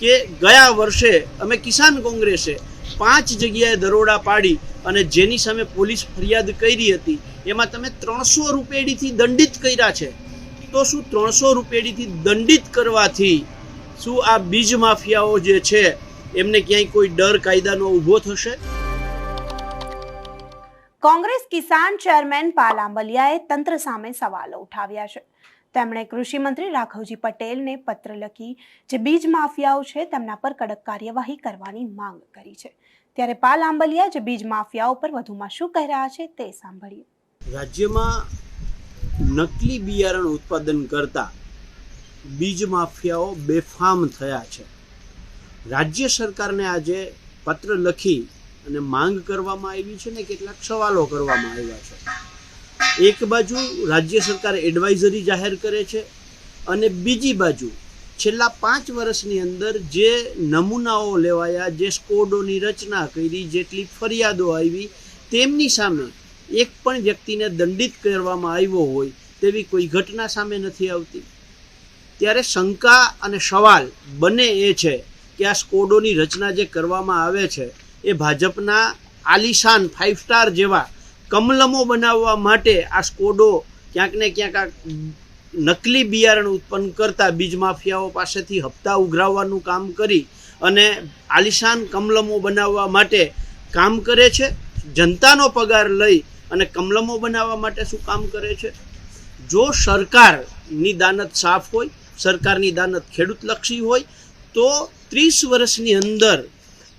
કે ગયા વર્ષે અમે કિસાન કોંગ્રેસે પાંચ જગ્યાએ દરોડા પાડી અને જેની સામે પોલીસ ફરિયાદ કરી હતી, એમાં તમે ત્રણસો રૂપેડીથી દંડિત કર્યા છે. તો શું ત્રણસો રૂપેડીથી દંડિત કરવાથી શું આ બીજ માફિયાઓ જે છે, એમને ક્યાંય કોઈ ડર કાયદાનો ઊભો થશે? કોંગ્રેસ કિસાન ચેરમેન પાલ આંબલિયાએ તંત્ર સામે સવાલો ઉઠાવ્યા છે. તેમણે કૃષિમંત્રી રાઘવજી પટેલને પત્ર લખી, જે બીજ માફિયાઓ છે, તેમના પર કડક કાર્યવાહી કરવાની માંગ કરી છે. ત્યારે પાલ આંબલિયા, જે બીજ માફિયાઓ પર વધુમાં શું કહી રહ્યા છે, તે સાંભળીએ. રાજ્યમાં નકલી બિયારણ ઉત્પાદન કરતા બીજ માફિયાઓ બેફામ થયા છે. રાજ્ય સરકારને આજે પત્ર લખી અને માંગ કરવામાં આવી છે ને કેટલાક સવાલો કરવામાં આવ્યા છે. એક બાજુ રાજ્ય સરકાર એડવાઇઝરી જાહેર કરે છે અને બીજી બાજુ છેલ્લા પાંચ વર્ષની અંદર જે નમૂનાઓ લેવાયા, જે સ્કોડોની રચના કરી, જેટલી ફરિયાદો આવી, તેમની સામે એક પણ વ્યક્તિને દંડિત કરવામાં આવ્યો હોય તેવી કોઈ ઘટના સામે નથી આવતી. ત્યારે શંકા અને સવાલ બંને એ છે કે આ સ્કોડોની રચના જે કરવામાં આવે છે એ ભાજપના આલિશાન ફાઇવ સ્ટાર જેવા કમલમો બનાવવા માટે આ સ્કોડો ક્યાંક ને ક્યાંક આ નકલી બિયારણ ઉત્પન્ન કરતા બીજ માફિયાઓ પાસેથી હપ્તા ઉઘરાવવાનું કામ કરી અને આલિશાન કમલમો બનાવવા માટે કામ કરે છે? જનતાનો પગાર લઈ અને કમલમો બનાવવા માટે શું કામ કરે છે? જો સરકારની દાનત સાફ હોય, સરકારની દાનત ખેડૂતલક્ષી હોય, તો ત્રીસ વર્ષની અંદર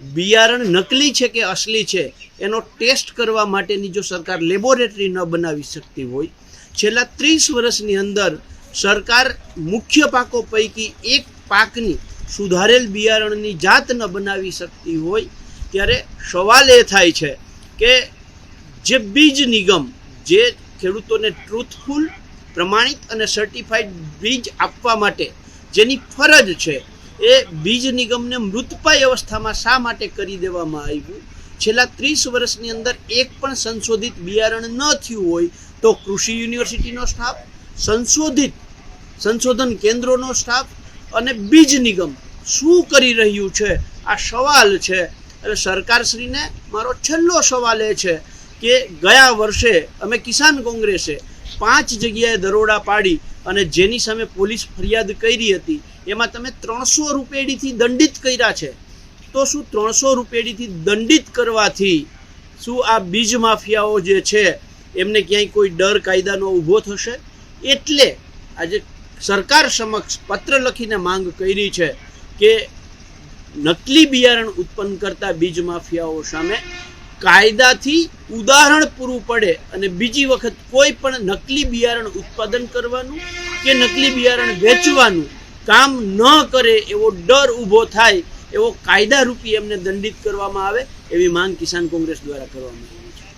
બિયારણ નકલી છે કે અસલી છે, એનો ટેસ્ટ કરવા માટેની જો સરકાર લેબોરેટરી ન બનાવી શકતી હોય, છેલ્લા ત્રીસ વર્ષની અંદર સરકાર મુખ્ય પાકો પૈકી એક પાકની સુધારેલ બિયારણની જાત ન બનાવી શકતી હોય, ત્યારે સવાલ એ થાય છે કે જે બીજ નિગમ, જે ખેડૂતોને ટ્રુથફુલ પ્રમાણિત અને સર્ટિફાઈડ બીજ આપવા માટે જેની ફરજ છે એ બીજ નિગમને મૃતપાય અવસ્થામાં શા માટે કરી દેવામાં આવ્યું? છેલ્લા ત્રીસ વર્ષની અંદર એક પણ સંશોધિત બિયારણ ન થયું હોય તો કૃષિ યુનિવર્સિટીનો સ્ટાફ, સંશોધિત સંશોધન કેન્દ્રોનો સ્ટાફ અને બીજ નિગમ શું કરી રહ્યું છે? આ સવાલ છે. એટલે સરકારશ્રીને મારો છેલ્લો સવાલ એ છે કે ગયા વર્ષે અમે કિસાન કોંગ્રેસે પાંચ જગ્યાએ દરોડા પાડી અને જેની સામે પોલીસ ફરિયાદ કરી હતી. એમાં તમે ત્રણસો રૂપેડીથી દંડિત કર્યા છે. તો શું ત્રણસો રૂપેડીથી દંડિત કરવાથી શું આ બીજ માફિયાઓ જે છે, એમને ક્યાંય કોઈ ડર કાયદાનો ઊભો થશે? એટલે આજે સરકાર સમક્ષ પત્ર લખીને માંગ કરી છે કે નકલી બિયારણ ઉત્પન્ન કરતા બીજ માફિયાઓ સામે કાયદાથી ઉદાહરણ પૂરું પડે અને બીજી વખત કોઈ પણ નકલી બિયારણ ઉત્પાદન કરવાનું કે નકલી બિયારણ વેચવાનું કામ ન કરે એવો ડર ઊભો થાય, એવો કાયદા રૂપી એમને દંડિત કરવામાં આવે, એવી માંગ કિસાન કોંગ્રેસ દ્વારા કરવામાં આવી છે.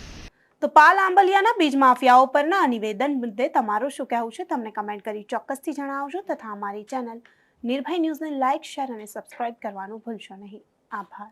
તો પાલ આંબલિયાના બીજ માફિયાઓ પરના નિવેદન મુદ્દે તમારું શું કહેવું છે? તમને કમેન્ટ કરી ચોક્કસથી જણાવજો તથા અમારી ચેનલ નિર્ભય ન્યૂઝને લાઇક, શેર અને સબસ્ક્રાઇબ કરવાનું ભૂલશો નહીં. આભાર.